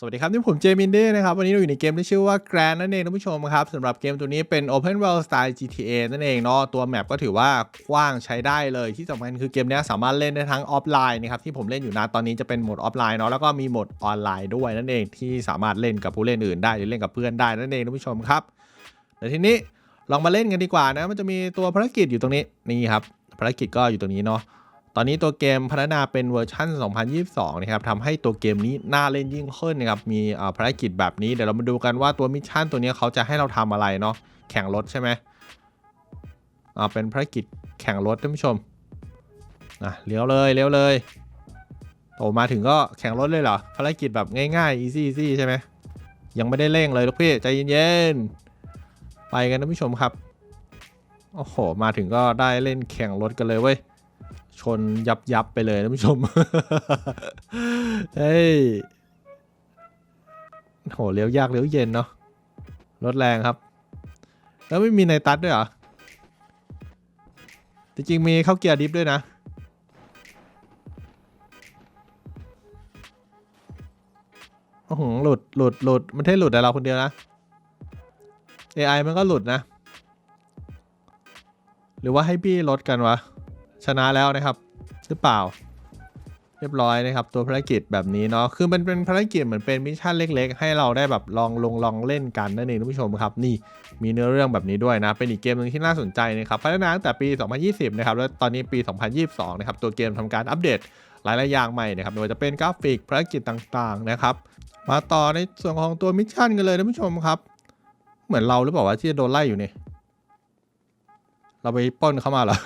สวัสดีครับ นี่ผมเจมินเด้นะครับ วันนี้เราอยู่ในเกมที่ชื่อว่า Grand นั่นเองท่านผู้ชมครับสำหรับเกมตัวนี้เป็น Open World Style GTA นั่นเองเนาะตัวแมปก็ถือว่ากว้างใช้ได้เลยที่สำคัญคือเกมนี้สามารถเล่นได้ทั้งออฟไลน์นะครับที่ผมเล่นอยู่นะตอนนี้จะเป็นโหมดออฟไลน์เนาะแล้วก็มีโหมดออนไลน์ด้วยนั่นเองที่สามารถเล่นกับผู้เล่นอื่นได้หรือเล่นกับเพื่อนได้นั่นเองท่านผู้ชมครับเดี๋ยวทีนี้ลองมาเล่นกันดีกว่านะมันจะมีตัวภารกิจอยู่ตรงนี้นี่ครับภารกิจก็อยู่ตรงนี้เนาะ ตอนนี้ตัวเกมพัฒนาเป็นเวอร์ชัน2022 นะครับทำให้ตัวเกมนี้น่าเล่นยิ่งขึ้นนะครับ มีอ่าภารกิจแบบนี้ เดี๋ยวเรามาดูกันว่าตัวมิชชั่นตัวนี้เขาจะให้เราทำอะไรเนาะ แข่งรถใช่ไหมอ่า เป็นภารกิจแข่งรถท่านผู้ชมอะเลี้ยวเลยเลี้ยวเลยโอ้มาถึงก็แข่งรถเลยเหรอ ภารกิจแบบง่ายๆ easy easy ใช่ไหม ยังไม่ได้เร่งเลยลูกพี่ ใจเย็นๆ ไปกันท่านผู้ชมครับ โอ้โห มาถึงก็ได้เล่นแข่งรถกันเลยเว้ย ชนยับยับไปเลยท่านผู้ชม เฮ้ย โหเลี้ยวยากเลี้ยวเย็นเนาะ รถแรงครับ แล้วไม่มีในตัดด้วยเหรอ จริงๆมีเข้าเกียร์ดิฟด้วยนะ โอ้โห หลุด หลุด หลุด มันเท่หลุดแต่เราคนเดียวนะ AI มันก็หลุดนะ หรือว่าให้บี้ลดกันวะ ชนะแล้วนะครับ หรือเปล่า เรียบร้อยนะครับ ตัวภารกิจแบบนี้เนาะคือมันเป็นภารกิจเหมือนเป็นมิชชั่นเล็ก ๆ ให้เราได้แบบลองลงลองเล่นกันนั่นเองท่านผู้ชมครับ นี่มีเนื้อเรื่องแบบนี้ด้วยนะ เป็นอีกเกมหนึงที่น่าสนใจนะครับพัฒนาตั้งแต่ปี 2020 นะครับแล้วตอนนี้ปี 2022 นะครับตัวเกมทำการอัปเดตหลายๆอย่างใหม่นะครับไม่ว่าจะเป็นกราฟิกภารกิจต่างๆนะครับมาต่อในส่วนของตัวมิชชั่นกันเลยท่านผู้ชมครับ เหมือนเราหรือเปล่าวะที่โดนไล่อยู่นี่เราไปปล้นเข้ามาเหรอ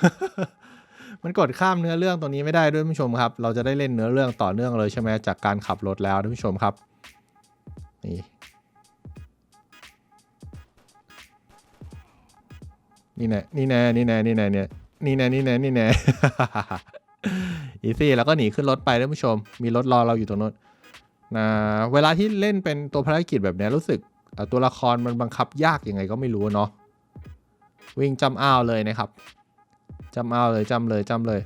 มันกดข้ามเนื้อเรื่องตรงนี้ไม่ได้ด้วยท่านผู้ชมครับ เราจะได้เล่นเนื้อเรื่องต่อเนื่องเลยใช่ไหมจากการขับรถแล้วท่านผู้ชมครับนี่นี่แน่นี่แน่นี่แน่นี่แน่เนี่ยนี่แน่นี่แน่นี่แน่อีซี่แล้วก็หนีขึ้นรถไปท่านผู้ชม มีรถรอเราอยู่ตรงนู้นนะเวลาที่เล่นเป็นตัวภารกิจแบบนี้รู้สึกตัวละครมันบังคับยากยังไงก็ไม่รู้เนาะวิ่งจำอ้าวเลยนะครับ จำเอาเลยจำเลยจำเลย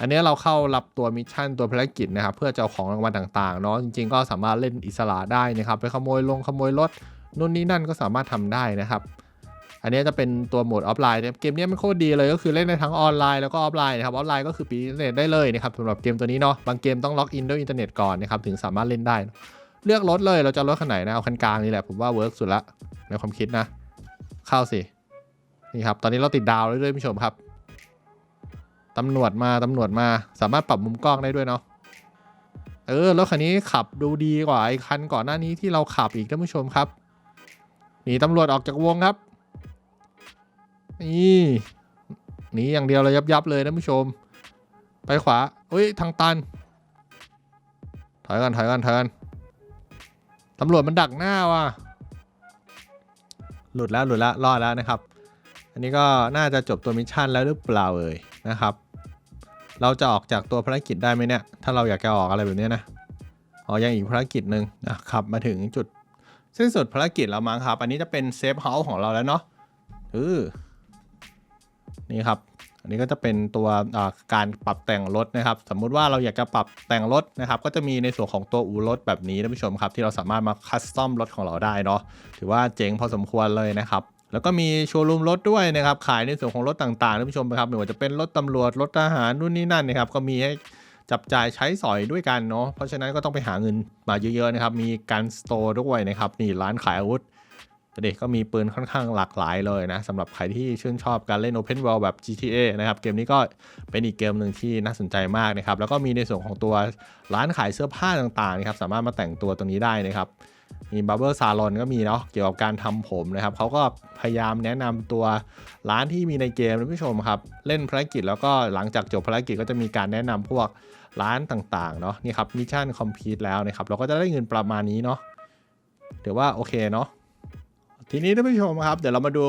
อันนี้เราเข้ารับตัวมิชชั่นตัวภารกิจนะครับ เพื่อจะเอาของรางวัลต่างๆเนาะจริงๆ ก็สามารถเล่นอิสระได้นะครับไปขโมยลงขโมยรถนู่นนี่นั่นก็สามารถทำได้นะครับ อันนี้จะเป็นตัวโหมดออฟไลน์เนี่ยเกมนี้มันโคตรดีเลยก็คือเล่นได้ทั้งออนไลน์แล้วก็ออฟไลน์นะครับออฟไลน์ก็คือปีอินเทอร์เน็ตได้เลยนะครับสำหรับเกมตัวนี้เนาะบางเกมต้องล็อกอินด้วยอินเทอร์เน็ตก่อนนะครับถึงสามารถเล่นได้ เลือกรถเลยเราจะรถคันไหนนะเอาคันกลางนี่แหละผมว่าเวิร์กสุดละในความคิดนะ เข้าสินี่ครับตอนนี้เราติดดาวแล้วด้วยผู้ชมครับ ตำรวจมาตำรวจมาสามารถปรับมุมกล้องได้ด้วยเนาะเออรถคันนี้ขับดูดีกว่าไอ้คันก่อนหน้านี้ที่เราขับอีกท่านผู้ชมครับหนีตำรวจออกจากวงครับนี่หนีอย่างเดียวเลยยับยับเลยท่านผู้ชม ไปขวาเฮ้ยทางตัน ถอยกันถอยกันถอยกันตำรวจมันดักหน้าว่ะหลุดแล้วหลุดแล้วรอดแล้วนะครับ อันนี้ก็น่าจะจบตัวมิชชั่นแล้วหรือเปล่าเอ่ยนะครับ เราจะออกจากตัวภารกิจได้ไหมเนี่ย ถ้าเราอยากจะออกอะไรแบบนี้นะอ๋อยังอีกภารกิจหนึ่งนะครับ มาถึงจุดสิ้นสุดภารกิจแล้วมั้งครับ อันนี้จะเป็นเซฟเฮาส์ของเราแล้วเนาะเออนี่ครับ อันนี้ก็จะเป็นตัวการปรับแต่งรถนะครับ สมมุติว่าเราอยากจะปรับแต่งรถนะครับ ก็จะมีในส่วนของตัวอู่รถแบบนี้ท่านผู้ชมครับ ที่เราสามารถมาคัสตอมรถของเราได้เนาะ ถือว่าเจ๋งพอสมควรเลยนะครับ แล้วก็มีโชว์รูมรถด้วยนะครับขายในส่วนของรถต่างๆท่านผู้ชมนะครับไม่ว่าจะเป็นรถตำรวจรถทหารนู่นนี่นั่นนะครับก็มีให้จับจ่ายใช้สอยด้วยกันเนาะเพราะฉะนั้นก็ต้องไปหาเงินมาเยอะๆนะครับมีการสโตร์ด้วยนะครับนี่ร้านขายอาวุธเด็กก็มีปืนค่อนข้างหลากหลายเลยนะสำหรับใครที่ชื่นชอบการเล่น Open World แบบ GTA นะครับเกมนี้ก็เป็นอีกเกมหนึ่งที่น่าสนใจมากนะครับแล้วก็มีในส่วนของตัวร้านขายเสื้อผ้าต่างๆนะครับสามารถมาแต่งตัวตรงนี้ได้นะครับ มีบับเบิลซาลอนก็มีเนาะเกี่ยวกับการทำผมนะครับเขาก็พยายามแนะนำตัวร้านที่มีในเกมนะผู้ชมครับ เล่นภารกิจแล้วก็หลังจากจบภารกิจก็จะมีการแนะนำพวกร้านต่างๆเนาะนี่ครับมิชชั่นคอมพลีทแล้วนะครับเราก็จะได้เงินประมาณนี้เนาะถือว่าโอเคเนาะทีนี้ท่านผู้ชมครับเดี๋ยวเรามาดู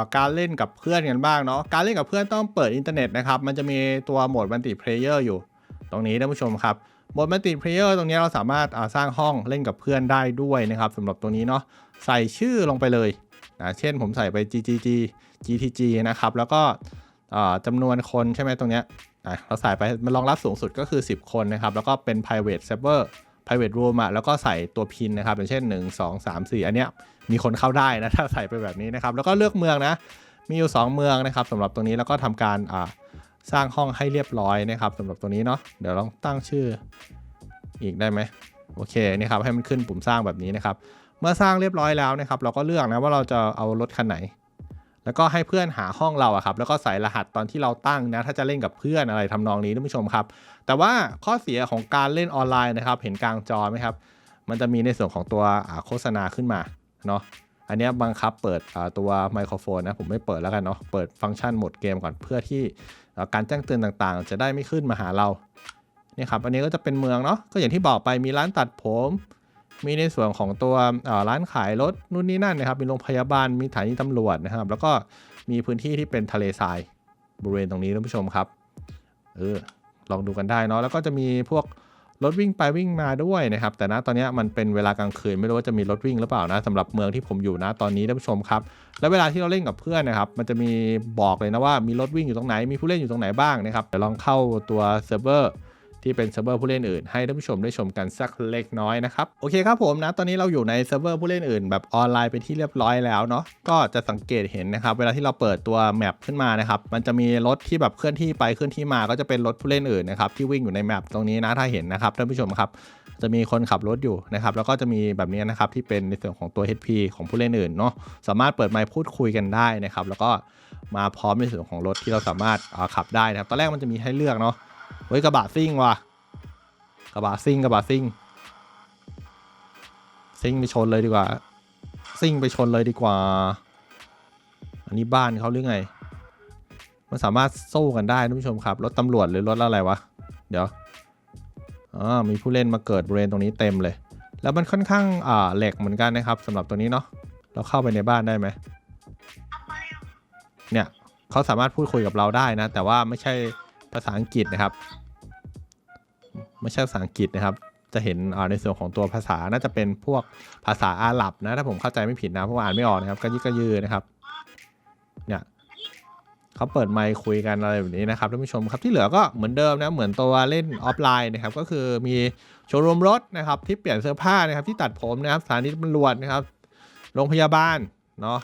าการเล่นกับเพื่อนกันบ้างเนาะการเล่นกับเพื่อนต้องเปิดอินเทอร์เน็ตนะครับมันจะมีตัวโหมดมัลติเพลเยอร์อยู่ ตรงนี้ท่านผู้ชมครับ โหมดมัลติเพลเยอร์ตรงนี้เราสามารถาสร้างห้องเล่นกับเพื่อนได้ด้วยนะครับสำหรับตรงนี้เนาะใส่ชื่อลงไปเลยนะเช่นผมใส่ไป ggg gtg นะครับ แล้วก็จำนวนคนใช่ไหมตรงเนี้ยอะเราใส่ไปมันรองรับสูงสุดก็คือ 10 คนนะครับ แล้วก็เป็น private server private room อะแล้วก็ใส่ตัวพินนะครับอย่างเช่น 1 2 3 4 อันเนี้ยมีคนเข้าได้นะถ้าใส่ไปแบบนี้นะครับ แล้วก็เลือกเมืองนะ มีอยู่ 2 เมืองนะครับสำหรับตรงนี้แล้วก็ทำการอ่า สร้างห้องให้เรียบร้อยนะครับสำหรับตัวนี้เนาะเดี๋ยวลองตั้งชื่ออีกได้ไหมโอเคนี่ครับให้มันขึ้นปุ่มสร้างแบบนี้นะครับ เมื่อสร้างเรียบร้อยแล้วนะครับ เราก็เลือกนะว่าเราจะเอารถคันไหน แล้วก็ให้เพื่อนหาห้องเราอะครับ แล้วก็ใส่รหัสตอนที่เราตั้งนะ ถ้าจะเล่นกับเพื่อนอะไรทำนองนี้ท่านผู้ชมครับ แต่ว่าข้อเสียของการเล่นออนไลน์นะครับ เห็นกลางจอไหมครับ มันจะมีในส่วนของตัวโฆษณาขึ้นมาเนาะอันนี้บังคับเปิดตัวไมโครโฟนนะผมไม่เปิดแล้วกันเนาะเปิดฟังก์ชันโหมดเกมก่อนเพื่อที่ การแจ้งเตือนต่างๆ จะได้ไม่ขึ้นมาหาเราเนี่ครับอันนี้ก็จะเป็นเมืองเนาะก็อย่างที่บอกไปมีร้านตัดผม มีในส่วนของตัวร้านขายรถนู่นนี่นั่นนะครับ มีโรงพยาบาลมีสถานีตำรวจนะครับ แล้วก็มีพื้นที่ที่เป็นทะเลทรายบริเวณตรงนี้ท่านผู้ชมครับเออลองดูกันได้เนาะแล้วก็จะมีพวก รถวิ่งไปวิ่งมาด้วยนะครับ แต่นะตอนนี้มันเป็นเวลากลางคืนไม่รู้ว่าจะมีรถวิ่งหรือเปล่านะสำหรับเมืองที่ผมอยู่นะตอนนี้ท่านผู้ชมครับ แล้วเวลาที่เราเล่นกับเพื่อนนะครับ มันจะมีบอกเลยนะว่ามีรถวิ่งอยู่ตรงไหนมีผู้เล่นอยู่ตรงไหนบ้างนะครับเดี๋ยวลองเข้าตัวเซิร์ฟเวอร์ ที่เป็นเซิร์ฟเวอร์ผู้เล่นอื่น ให้ท่านผู้ชมได้ชมกันสักเล็กน้อยนะครับโอเคครับผมนะตอนนี้เราอยู่ในเซิร์ฟเวอร์ผู้เล่นอื่น แบบออนไลน์เป็นที่เรียบร้อยแล้วเนาะก็จะสังเกตเห็นนะครับเวลาที่เราเปิดตัวแมปขึ้นมานะครับมันจะมีรถที่แบบเคลื่อนที่ไปเคลื่อนที่มาก็จะเป็นรถผู้เล่นอื่นนะครับที่วิ่งอยู่ในแมปตรงนี้นะถ้าเห็นนะครับท่านผู้ชมครับจะมีคนขับรถอยู่นะครับแล้วก็จะมีแบบนี้นะครับที่เป็นในส่วนของตัว HP ของผู้เล่นอื่นเนาะสามารถเปิดไมค์พูดคุยกันได้นะครับแล้วก็มาพร้อมในส่วนของรถที่เราสามารถขับได้นะครับตอนแรกมันจะมีให้เลือกเนาะ เฮ้ยกระบะซิ่งว่ะกระบะซิ่งกระบะซิ่งซิ่งไปชนเลยดีกว่าซิ่งไปชนเลยดีกว่า อันนี้บ้านเขาหรือไง มันสามารถสู้กันได้ท่านผู้ชมครับรถตำรวจหรือรถอะไรวะ เดี๋ยวอ๋อมีผู้เล่นมาเกิดบริเวณตรงนี้เต็มเลย แล้วมันค่อนข้างอ่าเหล็กเหมือนกันนะครับสำหรับตัวนี้เนาะเราเข้าไปในบ้านได้ไหมเนี่ยเขาสามารถพูดคุยกับเราได้นะ แต่ว่าไม่ใช่ ภาษาอังกฤษนะครับ ไม่ใช่ภาษาอังกฤษนะครับ จะเห็นในส่วนของตัวภาษาน่าจะเป็นพวกภาษาอาหรับนะ ถ้าผมเข้าใจไม่ผิดนะเพราะว่าอ่านไม่ออกนะครับ ก็ยิกก็ยือนะครับ เนี่ยเขาเปิดไมค์คุยกันอะไรแบบนี้นะครับท่านผู้ชมครับที่เหลือก็เหมือนเดิมนะเหมือนตัวเล่นออฟไลน์นะครับ ก็คือมีโชว์รูมรถนะครับ ที่เปลี่ยนเสื้อผ้านะครับ ที่ตัดผมนะครับสถานีตำรวจนะครับ โรงพยาบาลเนาะ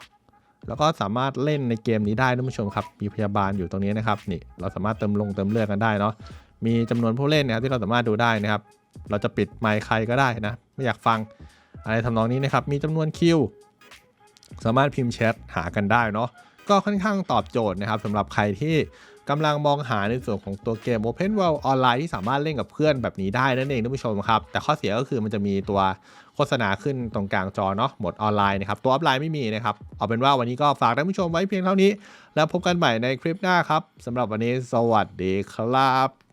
แล้วก็สามารถเล่นในเกมนี้ได้ท่านผู้ชมครับ มีพยาบาลอยู่ตรงนี้นะครับ นี่เราสามารถเติมลงเติมเลือดกันได้เนาะ มีจำนวนผู้เล่นนะครับที่เราสามารถดูได้นะครับ เราจะปิดไมค์ใครก็ได้นะ ไม่อยากฟังอะไรทำนองนี้นะครับ มีจำนวนคิว สามารถพิมพ์แชทหากันได้เนาะ ก็ค่อนข้างตอบโจทย์นะครับสำหรับใครที่ กำลังมองหาในส่วนของตัวเกม Open World ออนไลน์ที่สามารถเล่นกับเพื่อนแบบนี้ได้นั่นเองท่านผู้ชมครับ แต่ข้อเสียก็คือมันจะมีตัวโฆษณาขึ้นตรงกลางจอเนาะหมดออนไลน์นะครับ ตัวออฟไลน์ไม่มีนะครับ เอาเป็นว่าวันนี้ก็ฝากท่านผู้ชมไว้เพียงเท่านี้ แล้วพบกันใหม่ในคลิปหน้าครับสำหรับวันนี้สวัสดีครับ